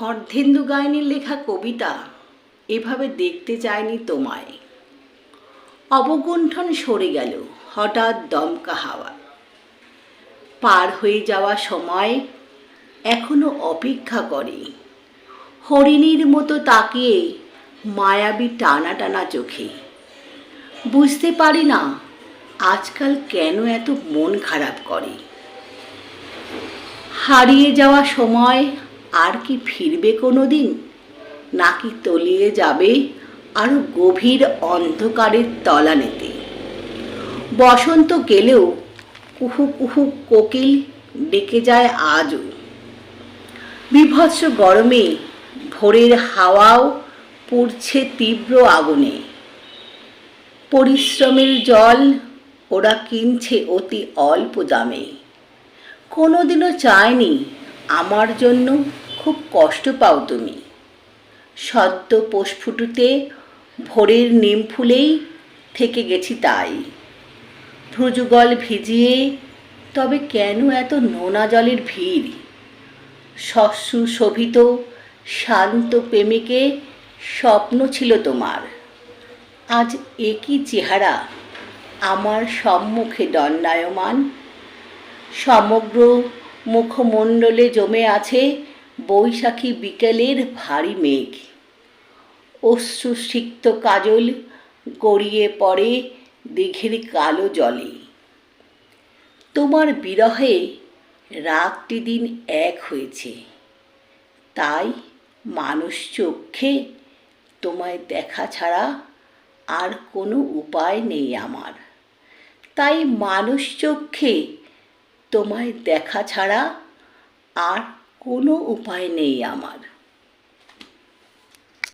অর্ধেন্দু গায়নের লেখা কবিতা, এভাবে দেখতে চায়নি তোমায়। অবগুণ্ঠন সরে গেল, হঠাৎ দমকা হাওয়া। পার হয়ে যাওয়া সময় এখনও অপেক্ষা করে। হরিণীর মতো তাকিয়ে মায়াবী টানা টানা চোখে। বুঝতে পারি না আজকাল কেন এত মন খারাপ করে। হারিয়ে যাওয়া সময় আর কি ফিরবে কোনো দিন নাকি তলিয়ে যাবে আরও গভীর অন্ধকারের তলানিতে? বসন্ত গেলেও কুহু কুহু কোকিল ডেকে যায় আজও। বিভৎস গরমে ভোরের হাওয়াও পুড়ছে তীব্র আগুনে। পরিশ্রমের জল ওরা কিনছে অতি অল্প দামে। কোনোদিনও চায়নি আমার জন্য খুব কষ্ট পাও তুমি। সদ্য পোষফুটুতে ভোরের নিম ফুলেই থেকে গেছি তাই। ভ্রুযুগল ভিজিয়ে তবে কেন এত নোনা জলের ভিড়? শস্যু শোভিত, শান্ত প্রেমিকে স্বপ্ন ছিল তোমার। আজ একই চেহারা, আমার সম্মুখে দণ্ডায়মান। সমগ্র মুখমণ্ডলে জমে আছে বৈশাখী বিকেলের ভারী মেঘ। অশ্রুসিক্ত কাজল গড়িয়ে পড়ে দিঘির কালো জলে। তোমার বিরহে রাতটি দিন এক হয়েছে। তাই মানুষ চক্ষে তোমায় দেখা ছাড়া আর কোনো উপায় নেই আমার। তাই মানুষ চক্ষে তোমায় দেখা ছাড়া আর কোনো উপায় নেই আমার।